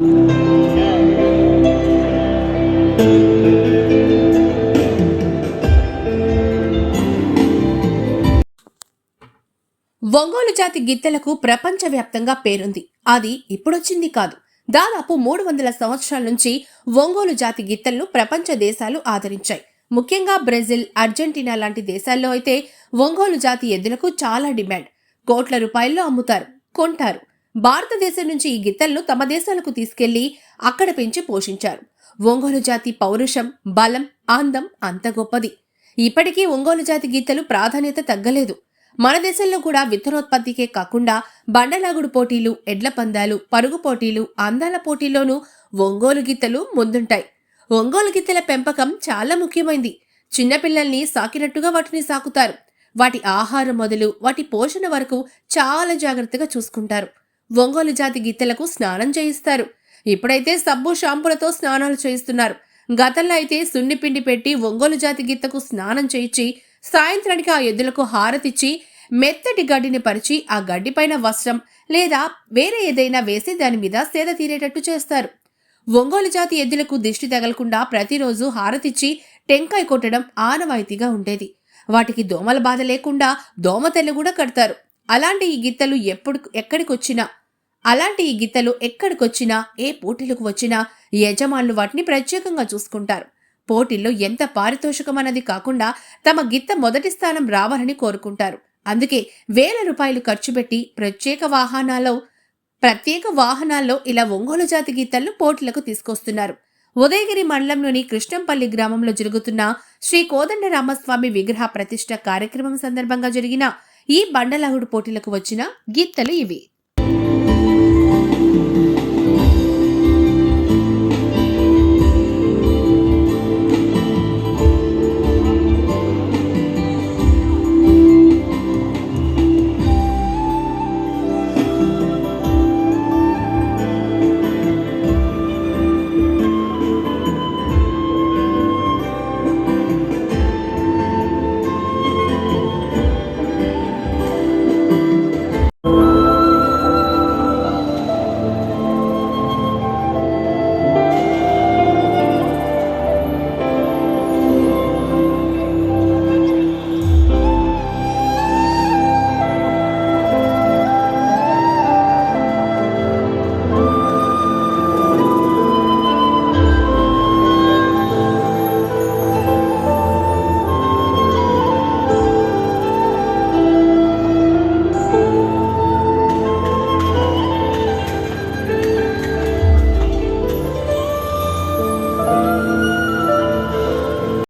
ఒంగోలు జాతి గిత్తెలకు ప్రపంచవ్యాప్తంగా పేరుంది. అది ఇప్పుడొచ్చింది కాదు. దాదాపు మూడు వందల సంవత్సరాల నుంచి ఒంగోలు జాతి గిత్తెలను ప్రపంచ దేశాలు ఆదరించాయి. ముఖ్యంగా బ్రెజిల్ అర్జెంటీనా లాంటి దేశాల్లో అయితే ఒంగోలు జాతి ఎద్దులకు చాలా డిమాండ్. కోట్ల రూపాయల్లో అమ్ముతారు కొంటారు. భారతదేశం నుంచి ఈ గిత్తలను తమ దేశాలకు తీసుకెళ్ళి అక్కడ పెంచి పోషించారు. ఒంగోలు జాతి పౌరుషం బలం అందం అంత గొప్పది. ఇప్పటికీ ఒంగోలు జాతి గీతలు ప్రాధాన్యత తగ్గలేదు. మన దేశంలో కూడా విత్తనోత్పత్తికే కాకుండా బండలాగుడు పోటీలు ఎడ్ల పందాలు పరుగు పోటీలు అందాల పోటీల్లోనూ ఒంగోలు గీతలు ముందుంటాయి. ఒంగోలు గీతల పెంపకం చాలా ముఖ్యమైంది. చిన్నపిల్లల్ని సాకినట్టుగా వాటిని సాకుతారు. వాటి ఆహారం మొదలు వాటి పోషణ వరకు చాలా జాగ్రత్తగా చూసుకుంటారు. ఒంగోలు జాతి గిత్తెలకు స్నానం చేయిస్తారు. ఇప్పుడైతే సబ్బు షాంపులతో స్నానాలు చేయిస్తున్నారు. గతంలో అయితే సున్నిపిండి పెట్టి ఒంగోలు జాతి గిత్తకు స్నానం చేయించి సాయంత్రానికి ఆ ఎద్దులకు హారతిచ్చి మెత్తటి గడ్డిని పరిచి ఆ గడ్డిపైన వస్త్రం లేదా వేరే ఏదైనా వేసి దాని మీద సేద తీరేటట్టు చేస్తారు. ఒంగోలు జాతి ఎద్దులకు దిష్టి తగలకుండా ప్రతిరోజు హారతిచ్చి టెంకాయ కొట్టడం ఆనవాయితీగా ఉండేది. వాటికి దోమల బాధ లేకుండా దోమతెల్లు కూడా కడతారు. అలాంటి ఈ గిత్తలు ఎప్పుడు ఎక్కడికొచ్చినా అలాంటి ఈ గిత్తలు ఎక్కడికొచ్చినా ఏ పోటీలకు వచ్చినా యజమానులు వాటిని ప్రత్యేకంగా చూసుకుంటారు. పోటీల్లో ఎంత పారితోషికం అన్నది కాకుండా తమ గిత్త మొదటి స్థానం రావాలని కోరుకుంటారు. అందుకే వేల రూపాయలు ఖర్చు పెట్టి ప్రత్యేక వాహనాల్లో ప్రత్యేక వాహనాల్లో ఇలా ఒంగోలు జాతి గీతలను పోటీలకు తీసుకొస్తున్నారు. ఉదయగిరి మండలంలోని కృష్ణంపల్లి గ్రామంలో జరుగుతున్న శ్రీ కోదండ రామస్వామి విగ్రహ ప్రతిష్ట కార్యక్రమం సందర్భంగా జరిగిన ఈ బండలాగుడు పోటీలకు వచ్చిన గీతలు ఇవి.